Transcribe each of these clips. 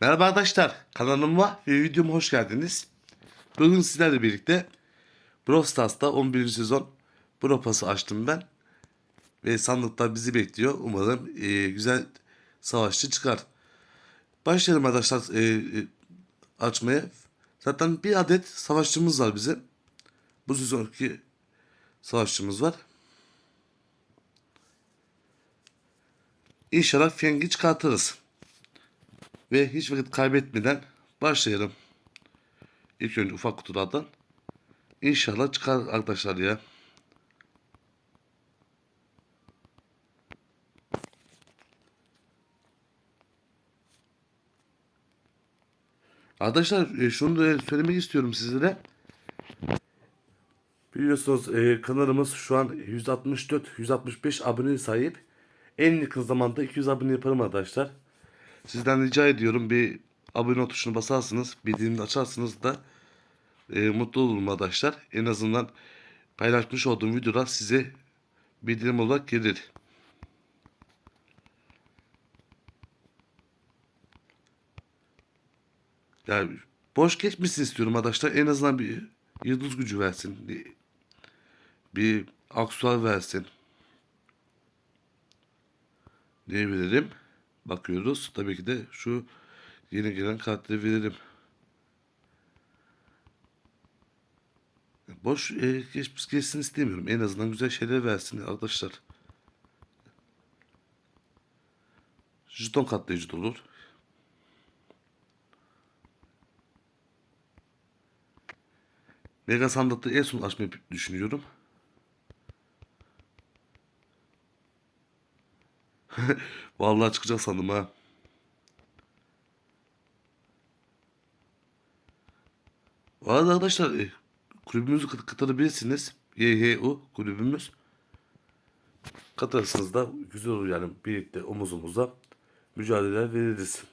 Merhaba arkadaşlar, kanalıma ve videoma hoş geldiniz. Bugün sizlerle birlikte Brawl Stars'ta 11. sezon Brawl Pass'ı açtım ben. Ve sandıkta bizi bekliyor. Umarım e, güzel savaşçı çıkar. Başlayalım arkadaşlar e, e, açmaya. Zaten bir adet savaşçımız var bize. Bu sezonki savaşçımız var. İnşallah Feng'i çıkartırız. Ve hiç vakit kaybetmeden başlayalım. İlk önce ufak kutulardan. İnşallah çıkar arkadaşlar ya. Arkadaşlar e, şunu da söylemek istiyorum sizlere. Biliyorsunuz e, kanalımız şu an 164-165 abone sahip. En yakın zamanda 200 abone yaparım arkadaşlar. Sizden rica ediyorum bir abone tuşuna basarsınız, bildirimini açarsınız da e, mutlu olurum arkadaşlar. En azından paylaşmış olduğum videolar size bildirim olarak gelir. Yani boş geçmesin istiyorum arkadaşlar. En azından bir yıldız gücü versin. Bir, bir aksuar versin. Verelim? Bakıyoruz. Tabii ki de şu yeni gelen kartları verelim. Boş e, geçmiş geçsin istemiyorum. En azından güzel şeyler versin arkadaşlar. Jeton katlayıcı da olur. Mega sandıkta en son açmayı düşünüyorum. Vallahi çıkacak sandım ha. Bu arada arkadaşlar e, kulübümüzü kat- katılabilirsiniz. YHU kulübümüz. Katılırsanız da güzel olur yani birlikte omuz omuza mücadele veririz.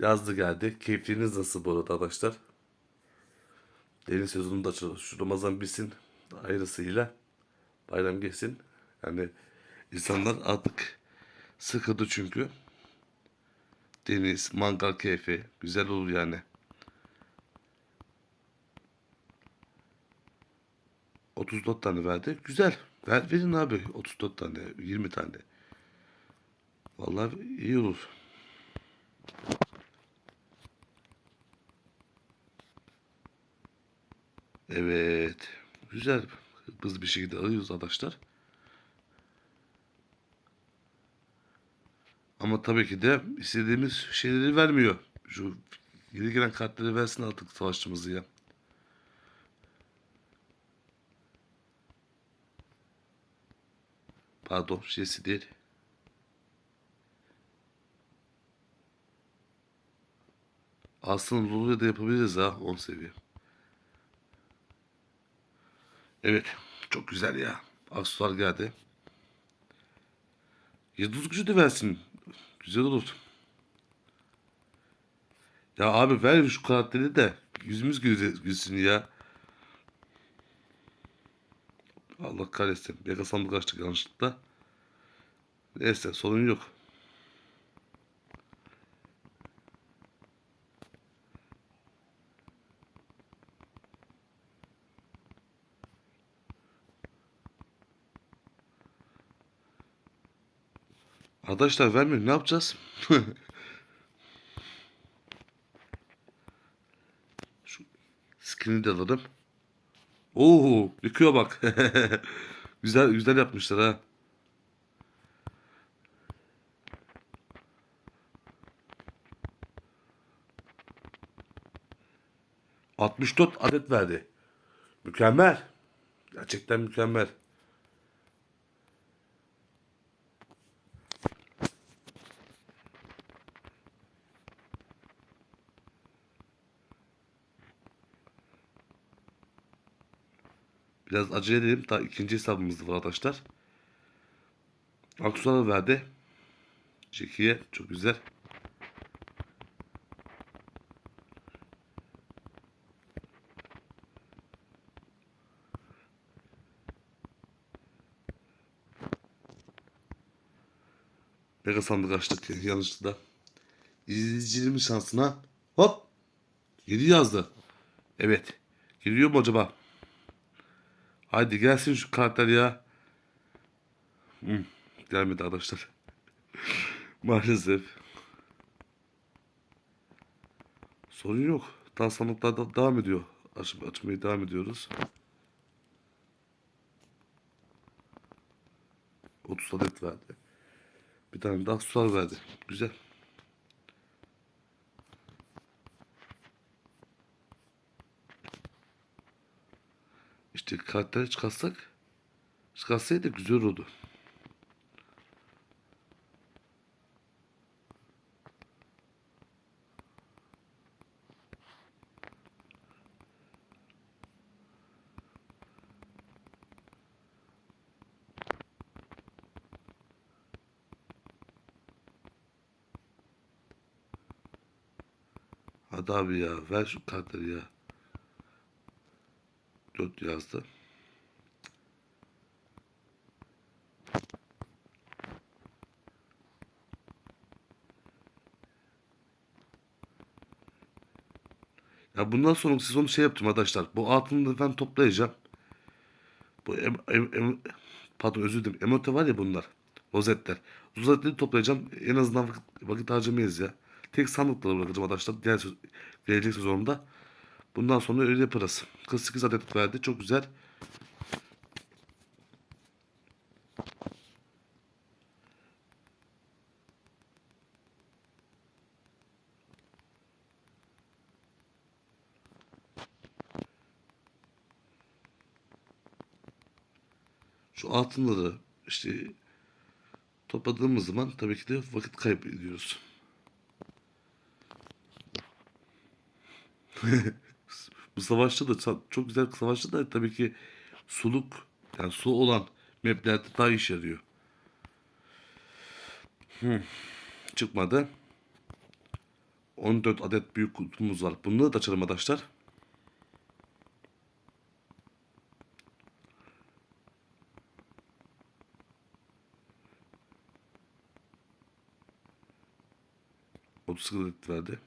Yazdı geldi. Keyfiniz nasıl bu arada arkadaşlar? Yeni sezonunda açılır. Şu Ramazan bitsin ayrısıyla bayram geçsin. Yani insanlar artık sıkıldı çünkü. Deniz, mangal keyfi güzel olur yani. 34 tane verdi. Güzel. Ver, verin abi 34 tane, 20 tane. Vallahi iyi olur. Evet. Güzel. Hızlı bir şekilde alıyoruz arkadaşlar. Ama tabii ki de istediğimiz şeyleri vermiyor. Şu geri gelen kartları versin artık savaşçımızı ya. Pardon, Jesse değil. Aslında Lulu'ya da yapabiliriz ha 10 seviye. Evet, çok güzel ya. Aksesuar geldi. Yıldız gücü de versin. Güzel olur. Ya abi ver şu karakteri de yüzümüz gülsün ya. Allah kahretsin. Mega sandık açtık yanlışlıkla. Neyse sorun yok. Arkadaşlar vermiyor. Ne yapacağız? Şu skin'i de alalım. Oo, yıkıyor bak. güzel güzel yapmışlar ha. ...64 adet verdi. Mükemmel. Gerçekten mükemmel. Biraz acele edelim. Daha ikinci hesabımız var arkadaşlar. Aksuar'ı verdi. Jackie'ye çok güzel. Mega sandık açtık yanlışlıkla. İzleyicilerimin şansına hop 7 yazdı. Evet. Geliyor mu acaba? Haydi gelsin şu karakter ya. Hı, gelmedi arkadaşlar. Maalesef. Sorun yok. Daha sandıklar da devam ediyor. Aç, açmaya devam ediyoruz. 30 adet verdi. Bir tane daha sular verdi. Güzel. Kartları çıkarsak çıkarsaydı güzel olurdu. Hadi abi ya ver şu kartları ya. Dört yazdı. Ya bundan sonra siz onu şey yaptım arkadaşlar. Bu altını ben toplayacağım. Bu em, em, em- pardon özür dilerim. Emote var ya bunlar. Rozetler. Rozetleri toplayacağım. En azından vakit, vakit harcamayız ya. Tek sandıkları bırakacağım arkadaşlar. Diğer söz, gelecek sezonda. Bundan sonra öyle yaparız. 48 adet verdi. Çok güzel. Şu altınları işte topladığımız zaman tabii ki de vakit kaybediyoruz. Bu savaşta da çok güzel savaşta da tabii ki suluk yani su olan maplerde daha iş yarıyor. Hmm. Çıkmadı. 14 adet büyük kutumuz var. Bunları da açalım arkadaşlar. Otuz adet verdi.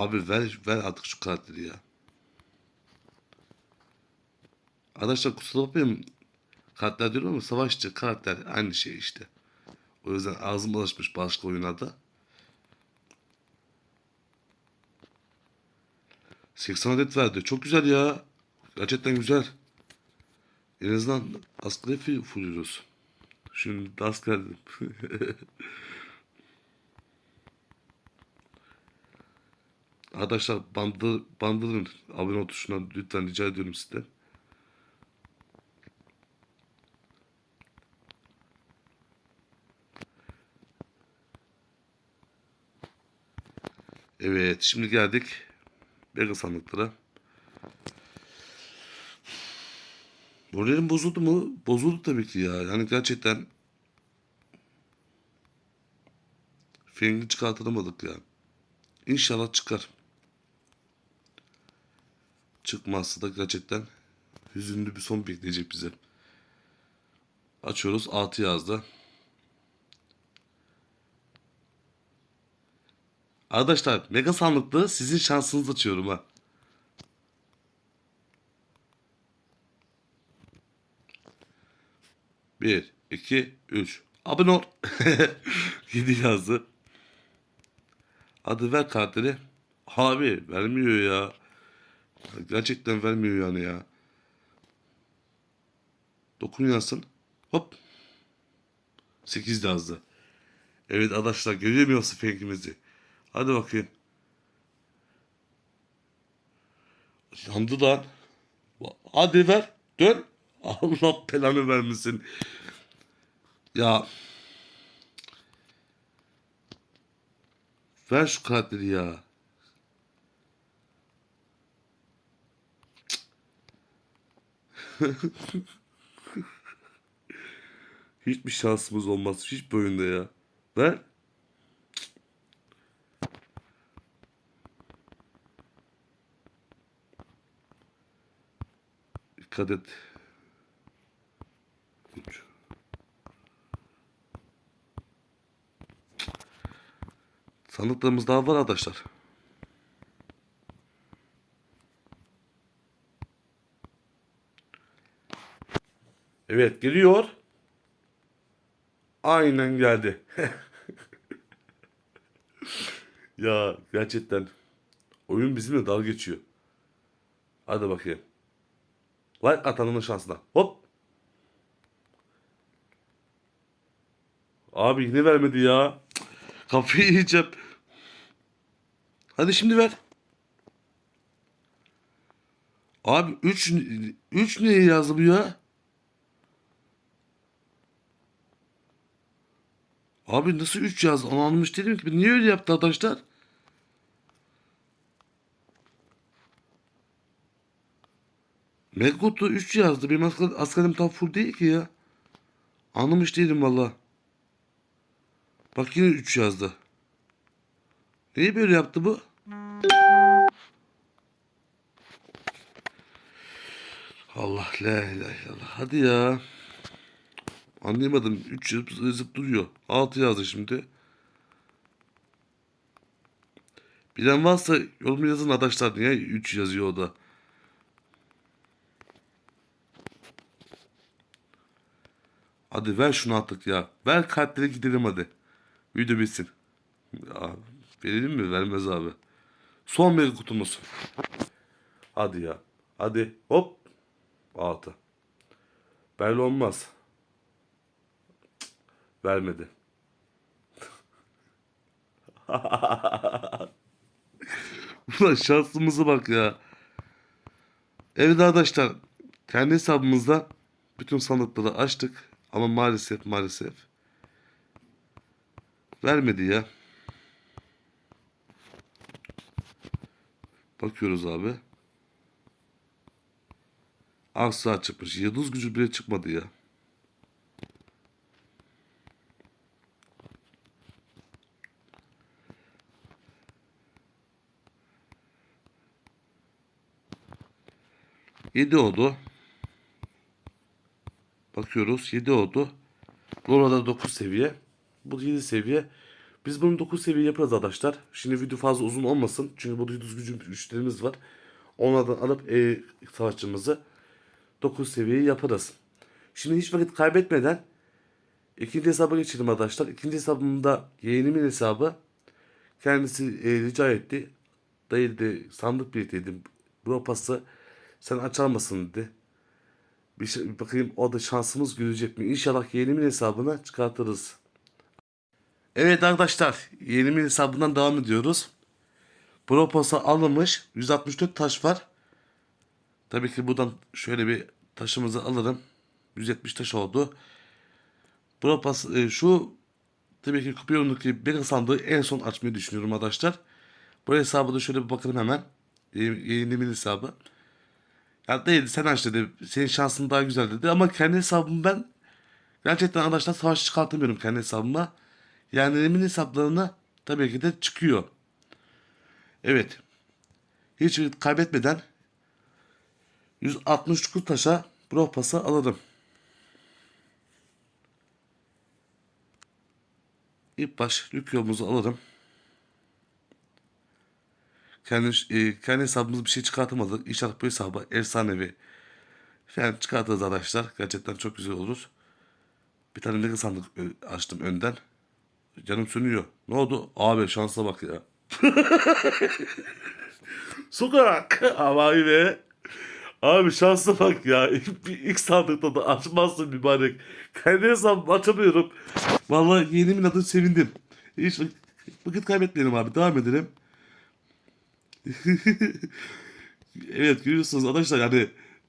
Abi ver ver artık şu karakteri ya. Arkadaşlar kusura bakmayın. Karakter diyorum ama savaşçı karakter aynı şey işte. O yüzden ağzım alışmış başka oyunlarda. 80 adet verdi. Çok güzel ya. Gerçekten güzel. En azından askeri fulluyoruz. Şimdi asker Arkadaşlar bandı, bandırın abone ol tuşuna lütfen rica ediyorum sizden. Evet şimdi geldik Mega sandıklara. Moralim bozuldu mu? Bozuldu tabii ki ya. Yani gerçekten Feng'i çıkartamadık ya. İnşallah çıkar. Çıkmazsa da gerçekten hüzünlü bir son bekleyecek bize. Açıyoruz. 6 yazdı. Arkadaşlar mega sandıklı sizin şansınızı açıyorum ha. Bir, iki, üç. Abone ol. 7 yazdı. Hadi ver kartları. Abi vermiyor ya. Gerçekten vermiyor yani ya. Dokun yansın. Hop. 8 yazdı. Evet arkadaşlar görüyor musunuz fengimizi? Hadi bakayım. Yandı lan. Hadi ver. Dön. Allah belanı vermesin. Ya. Ver şu karakteri ya. Hiçbir şansımız olmaz. Hiçbir oyunda ya. Ver. Dikkat et. 3. Sandıklarımız daha var arkadaşlar. Evet geliyor. Aynen geldi. ya gerçekten oyun bizimle dalga geçiyor. Hadi bakayım. Like atanın şansına. Hop. Abi yine vermedi ya. Kafayı yiyeceğim. Hadi şimdi ver. Abi 3 3 niye yazdı bu ya? Abi nasıl 3 yazdı? Onu anlamış değilim ki. Niye öyle yaptı arkadaşlar? Megut'u 3 yazdı. Benim asker, askerim tam full değil ki ya. Anlamış değilim valla. Bak yine 3 yazdı. Niye böyle yaptı bu? Allah la ilahe illallah. Hadi ya. Anlayamadım. 3 yazıp, yazıp duruyor. 6 yazdı şimdi. Bilen varsa yorum yazın arkadaşlar. Niye 3 yazıyor o da? Hadi ver şunu artık ya. Ver kartları gidelim hadi. Video bitsin. Ya, verelim mi? Vermez abi. Son bir kutumuz. Hadi ya. Hadi. Hop. Altı. Belli olmaz. Vermedi. Ulan şansımıza bak ya. Evet arkadaşlar. Kendi hesabımızda bütün sandıkları açtık. Ama maalesef maalesef. Vermedi ya. Bakıyoruz abi. Aksa çıkmış. Yıldız gücü bile çıkmadı ya. Yedi oldu. Bakıyoruz 7 oldu. Burada 9 seviye. Bu 7 seviye. Biz bunu 9 seviye yaparız arkadaşlar. Şimdi video fazla uzun olmasın. Çünkü burada yıldız gücü güçlerimiz var. Onlardan alıp e, savaşçımızı 9 seviyeyi yaparız. Şimdi hiç vakit kaybetmeden ikinci hesaba geçelim arkadaşlar. İkinci hesabımda yeğenimin hesabı. Kendisi e, rica etti. Dayı dedi sandık birlikteydim. Bro pası sen açar mısın dedi. Bir şey, bakayım o da şansımız görecek mi? İnşallah yeğenimin hesabına çıkartırız. Evet arkadaşlar yeğenimin hesabından devam ediyoruz. Proposa alınmış 164 taş var. Tabii ki buradan şöyle bir taşımızı alırım. 170 taş oldu. Proposa e, şu tabii ki kupiyonundaki bir sandığı en son açmayı düşünüyorum arkadaşlar. Bu hesabı da şöyle bir bakalım hemen. Ye- Yeğenimin hesabı. Ya değil sen aç dedi. Senin şansın daha güzel dedi. Ama kendi hesabımı ben gerçekten arkadaşlar savaş çıkartamıyorum kendi hesabıma. Yani emin hesaplarına tabii ki de çıkıyor. Evet. Hiç kaybetmeden 169 taşa Brawl Pass'ı alırım. İlk baş yük yolumuzu alırım. Kendi, e, kendi hesabımız bir şey çıkartamadık. İnşallah bu hesabı efsanevi falan çıkartırız arkadaşlar. Gerçekten çok güzel olur. Bir tane mega sandık ö- açtım önden. Canım sönüyor. Ne oldu? Abi şansa bak ya. Sokak. Ama be. Abi şansa bak ya. İlk, sandıkta da açmazsın mübarek. Kendi hesabımı açamıyorum. Vallahi yeğenimin adını sevindim. Hiç vak- vakit kaybetmeyelim abi. Devam edelim. evet görüyorsunuz arkadaşlar yani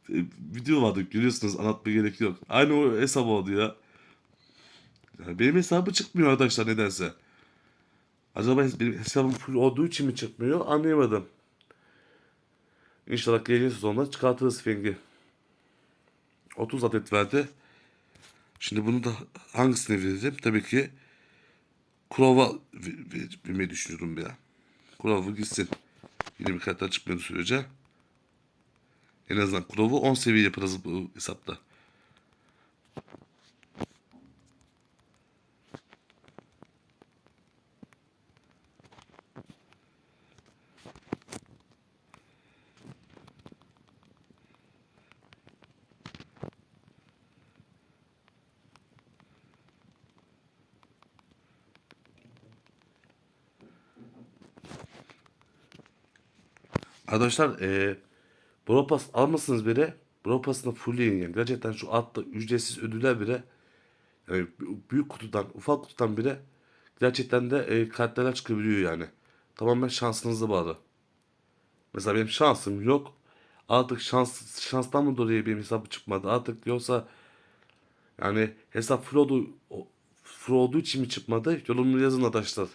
e, video vardı görüyorsunuz anlatmaya gerek yok. Aynı o hesap oldu ya. Yani benim hesabı çıkmıyor arkadaşlar nedense. Acaba benim hesabım full olduğu için mi çıkmıyor anlayamadım. İnşallah gelecek sezonda çıkartırız Feng'i. 30 adet verdi. Şimdi bunu da hangisine vereceğim? Tabii ki Kurova vermeyi düşünüyorum ya. Kurova gitsin. Yine bir kartlar çıkmadığı sürece. En azından Crow'u 10 seviye yaparız bu hesapta. Arkadaşlar eee Bropas almasınız bile Bropas'ını fullleyin yani. Gerçekten şu altta ücretsiz ödüller bile yani büyük kutudan ufak kutudan bile gerçekten de e, kartlar çıkabiliyor yani. Tamamen şansınıza bağlı. Mesela benim şansım yok. Artık şans şanstan mı dolayı benim hesabı çıkmadı. Artık yoksa yani hesap full olduğu, full olduğu için mi çıkmadı? Yorumunu yazın arkadaşlar.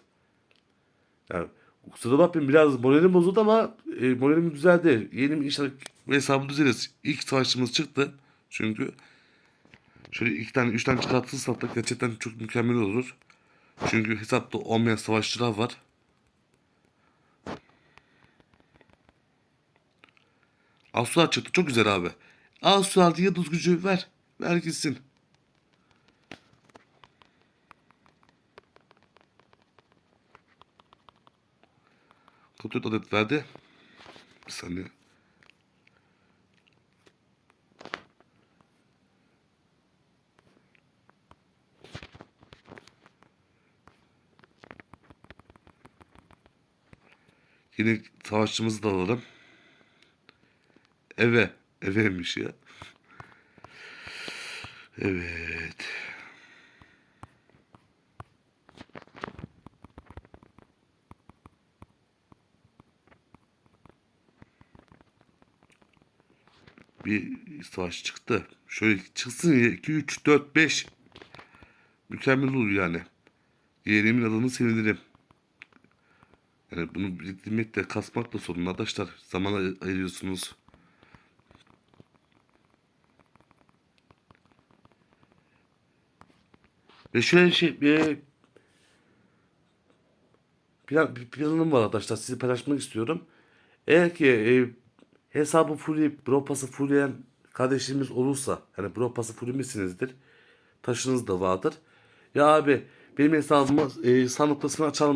Yani kusura bakmayın biraz moralim bozuldu ama e, moralim düzeldi. Yeni inşallah hesabı düzeliriz. İlk savaşçımız çıktı. Çünkü şöyle iki tane üç tane çıkartırsak da gerçekten çok mükemmel olur. Çünkü hesapta olmayan savaşçılar var. Asuar çıktı. Çok güzel abi. Asuar diye gücü ver. Ver gitsin. Kontrol adet verdi. Bir saniye. Yine savaşçımızı da alalım. Eve. Eveymiş ya. Evet. Bir savaş çıktı. Şöyle çıksın ya. 2, 3, 4, 5. Mükemmel olur yani. Yeğenimin adını sevinirim. Yani bunu biriktirmek de kasmak da sorun arkadaşlar. Zaman ay- ayırıyorsunuz. Ve şöyle şey bir plan, bir planım var arkadaşlar. Sizi paylaşmak istiyorum. Eğer ki e, hesabı fullleyip Bropas'ı fullleyen kardeşlerimiz olursa hani Bropas'ı fulllemişsinizdir. Taşınız da vardır. Ya abi benim hesabımı e, sandıklasını açar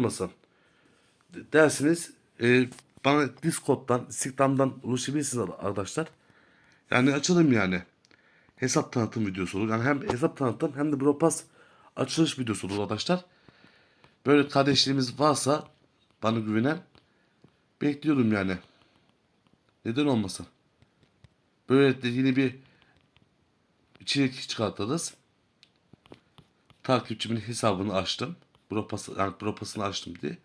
dersiniz e, bana Discord'dan, Instagram'dan ulaşabilirsiniz arkadaşlar. Yani açalım yani. Hesap tanıtım videosu olur. Yani hem hesap tanıtım hem de Bropas açılış videosu olur arkadaşlar. Böyle kardeşlerimiz varsa bana güvenen bekliyorum yani. Neden olmasın? Böyle de yeni bir içerik çıkartırız. Takipçimin hesabını açtım. Bropası, yani Bropas'ını açtım diye.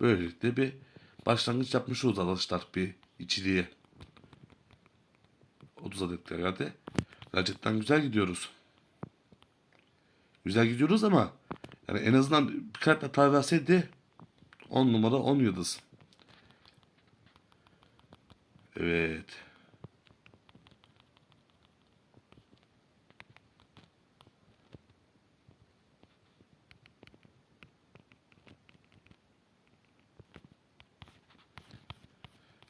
Böylelikle bir başlangıç yapmış oluruz arkadaşlar bir içeriye. 30 adet herhalde. Gerçekten güzel gidiyoruz. Güzel gidiyoruz ama yani en azından bir kart hata verseydi 10 numara 10 yıldız. Evet.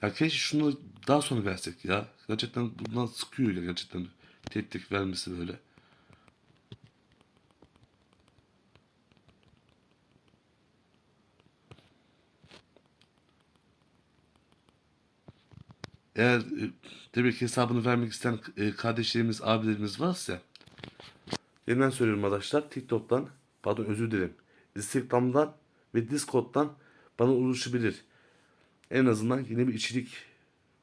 Ya keşke şunu daha sonra versek ya. Gerçekten bundan sıkıyor ya gerçekten. Tek tek vermesi böyle. Eğer e, tabii ki hesabını vermek isteyen e, kardeşlerimiz, abilerimiz varsa yeniden söylüyorum arkadaşlar. TikTok'tan, pardon özür dilerim. Instagram'dan ve Discord'dan bana ulaşabilir. En azından yeni bir içerik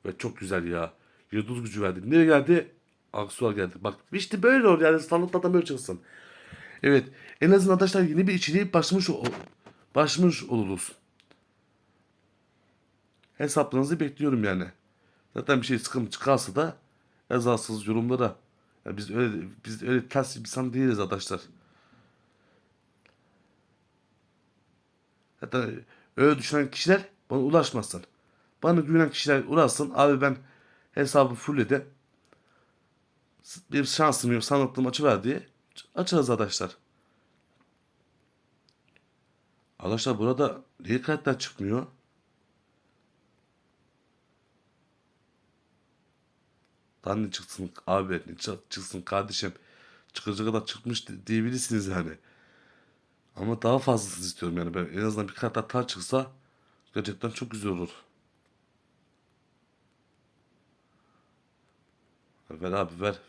ve çok güzel ya. Yıldız gücü verdi. Nereye geldi? Aksuar geldi. Bak işte böyle olur yani standartlardan böyle çıksın. Evet. En azından arkadaşlar yeni bir içeriğe başlamış, başlamış oluruz. Hesaplarınızı bekliyorum yani. Zaten bir şey sıkıntı çıkarsa da yazarsınız yorumlara. Ya biz öyle biz öyle ters bir insan değiliz arkadaşlar. Zaten öyle düşünen kişiler bana ulaşmasın. Bana güvenen kişiler ulaşsın. Abi ben hesabı fullledim. Bir şansım yok sanatlı maçı ver diye açarız arkadaşlar. Arkadaşlar burada niye kartlar çıkmıyor? Daha ne çıksın abi ne çı- çıksın kardeşim. Çıkacak kadar çıkmış di- diyebilirsiniz yani. Ama daha fazlasını istiyorum yani. Ben en azından bir kart hata çıksa gerçekten çok güzel olur. Ver abi ver.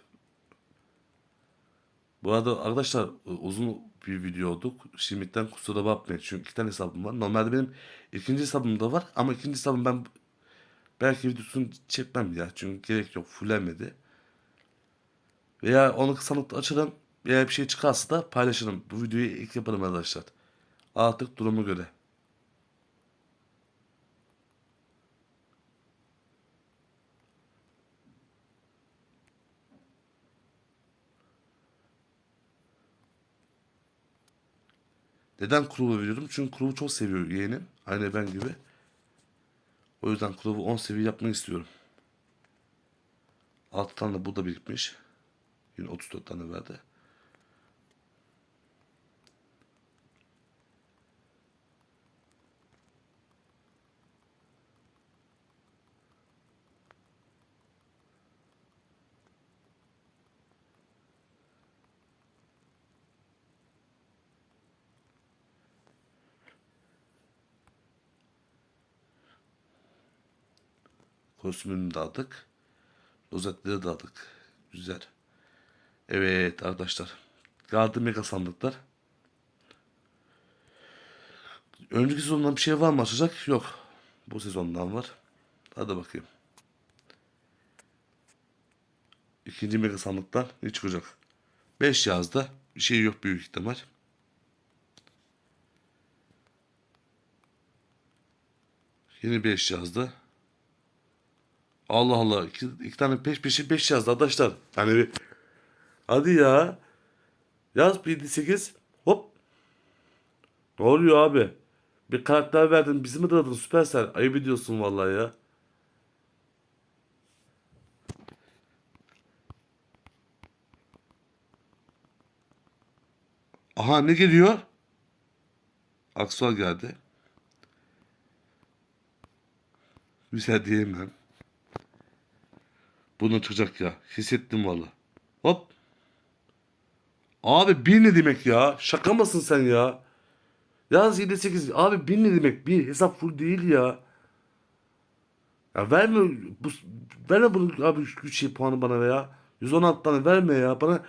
Bu arada arkadaşlar uzun bir video olduk. Şimdiden kusura bakmayın. Çünkü iki tane hesabım var. Normalde benim ikinci hesabım da var. Ama ikinci hesabım ben belki videosunu çekmem ya. Çünkü gerek yok. Fullenmedi. Veya onu sanıkta açarım. Veya bir şey çıkarsa da paylaşırım. Bu videoyu ilk yaparım arkadaşlar. Artık duruma göre. Neden Kuruv'u veriyorum? Çünkü Kuruv'u çok seviyor yeğenim. Aynı ben gibi. O yüzden Kuruv'u 10 seviye yapmak istiyorum. 6 tane de bu da birikmiş. Yine 34 tane verdi. Kostümünü de aldık. Rozetleri de aldık. Güzel. Evet arkadaşlar. Geldi mega sandıklar. Önceki sezondan bir şey var mı açacak? Yok. Bu sezondan var. Hadi bakayım. İkinci mega sandıktan ne çıkacak? 5 yazdı. Bir şey yok büyük ihtimal. Yeni 5 yazdı. Allah Allah. İki, iki tane peş peşe 5 yazdı arkadaşlar. Hani bir... Hadi ya. Yaz 1 8. Hop. Ne oluyor abi? Bir karakter verdin. Bizi mi aradın Süpersel? Ayıp ediyorsun vallahi ya. Aha ne geliyor? Aksual geldi. Güzel diyemem. Bunun çıkacak ya. Hissettim valla. Hop. Abi bir ne demek ya? Şaka mısın sen ya? Yaz 7 8. Abi bir ne demek? Bir hesap full değil ya. Ya verme bu verme bunu abi şu şey puanı bana veya 116 tane verme ya bana.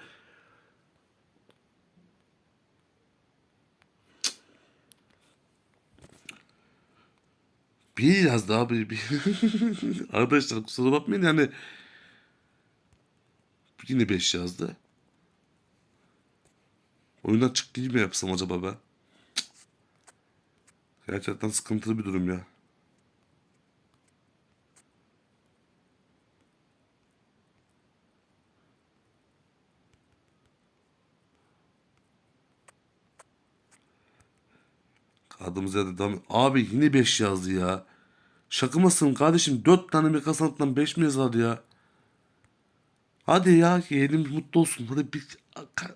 Bir yazdı abi. Bir. Arkadaşlar kusura bakmayın yani. Yine 5 yazdı. Oyundan çık gibi mi yapsam acaba ben? Cık. Gerçekten sıkıntılı bir durum ya. Adımız yerde devam Abi yine 5 yazdı ya. Şaka mısın kardeşim? 4 tane meka sanattan 5 mi yazar ya? Hadi ya yeğenim mutlu olsun. Hadi bir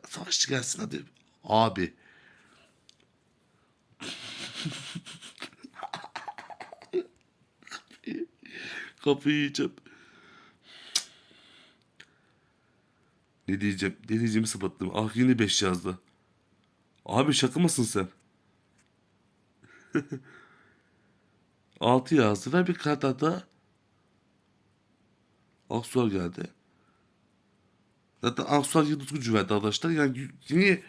savaşçı gelsin hadi. Abi. Kafayı yiyeceğim. Ne diyeceğim? Ne diyeceğimi sapıttım. Ah yine 5 yazdı. Abi şaka mısın sen? 6 yazdı. Ver bir kart daha. Aksuar geldi. Zaten Aksuar yıldız gücü verdi arkadaşlar. Yani yine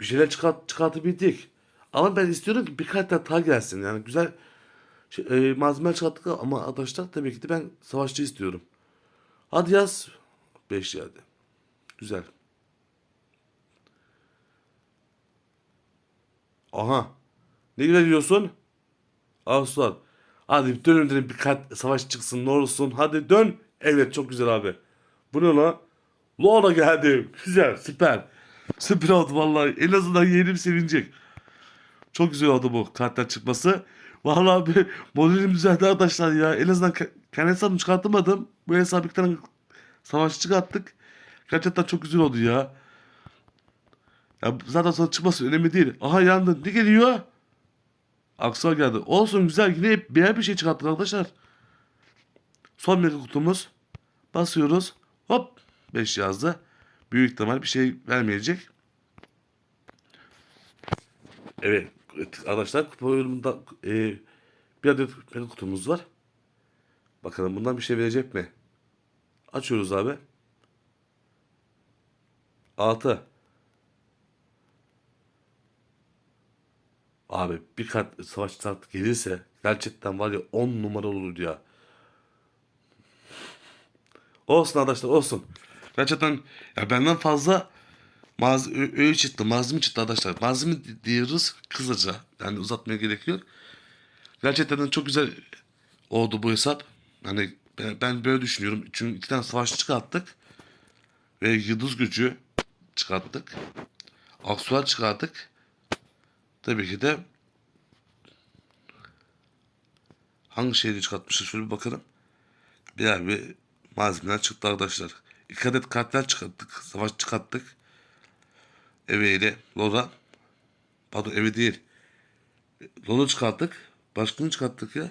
bir şeyler çıkart, çıkartabildik. Ama ben istiyorum ki bir kart daha gelsin. Yani güzel şey, e, malzeme çıkarttık ama arkadaşlar tabii ki de ben savaşçı istiyorum. Hadi yaz. 5 geldi. Güzel. Aha. Ne diyorsun? Aslan. Hadi dön önüne bir kart savaş çıksın ne olursun. Hadi dön. Evet çok güzel abi. Bu ne lan? Lola geldi. Güzel süper. Süper oldu vallahi. En azından yeğenim sevinecek. Çok güzel oldu bu kartlar çıkması. Vallahi abi modelim düzeldi arkadaşlar ya. En azından ke- kendi hesabımı çıkartamadım. Bu hesabı bir tane savaşçı çıkarttık. Gerçekten çok güzel oldu ya. Ya zaten sonra çıkması önemli değil. Aha yandı. Ne geliyor? Aksuar geldi. Olsun güzel yine bir bir şey çıkarttık arkadaşlar. Son mega kutumuz. Basıyoruz. Hop 5 yazdı. Büyük ihtimal bir şey vermeyecek. Evet arkadaşlar kupa oyununda e, bir adet mega kutumuz var. Bakalım bundan bir şey verecek mi? Açıyoruz abi. 6. Abi bir kart savaş kart gelirse gerçekten var ya 10 numara olur ya. Olsun arkadaşlar olsun. Gerçekten ya benden fazla maz öğü çıktı. Malzeme çıktı arkadaşlar. Malzeme di- diyoruz kısaca. Yani uzatmaya gerek yok. Gerçekten çok güzel oldu bu hesap. Hani ben, böyle düşünüyorum. Çünkü iki tane savaşçı çıkarttık. Ve yıldız gücü çıkarttık. Aksuar çıkarttık. Tabii ki de hangi şeyi çıkartmışız şöyle bir bakalım. Bir malzemeler çıktı arkadaşlar. İki adet kartlar çıkarttık. Savaş çıkarttık. Eve ile Lola. Pardon evi değil. Lola çıkarttık. Başka ne çıkarttık ya?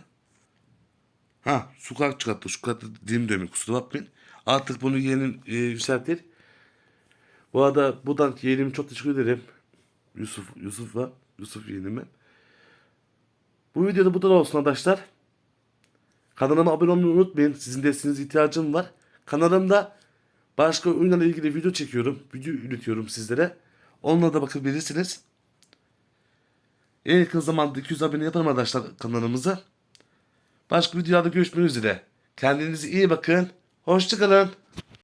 Ha çıkarttık. Su kartı dilim dönüyor kusura bakmayın. Artık bunu yeğenim e, yükseltir. Bu arada buradan yeğenime çok teşekkür ederim. Yusuf, Yusuf'a, Yusuf yeğenime. Bu videoda bu kadar olsun arkadaşlar. Kanalıma abone olmayı unutmayın. Sizin desteğinize ihtiyacım var. Kanalımda başka oyunlarla ilgili video çekiyorum. Video üretiyorum sizlere. Onlara da bakabilirsiniz. En yakın zamanda 200 abone yaparım arkadaşlar kanalımıza. Başka videolarda görüşmek üzere. Kendinize iyi bakın. Hoşçakalın.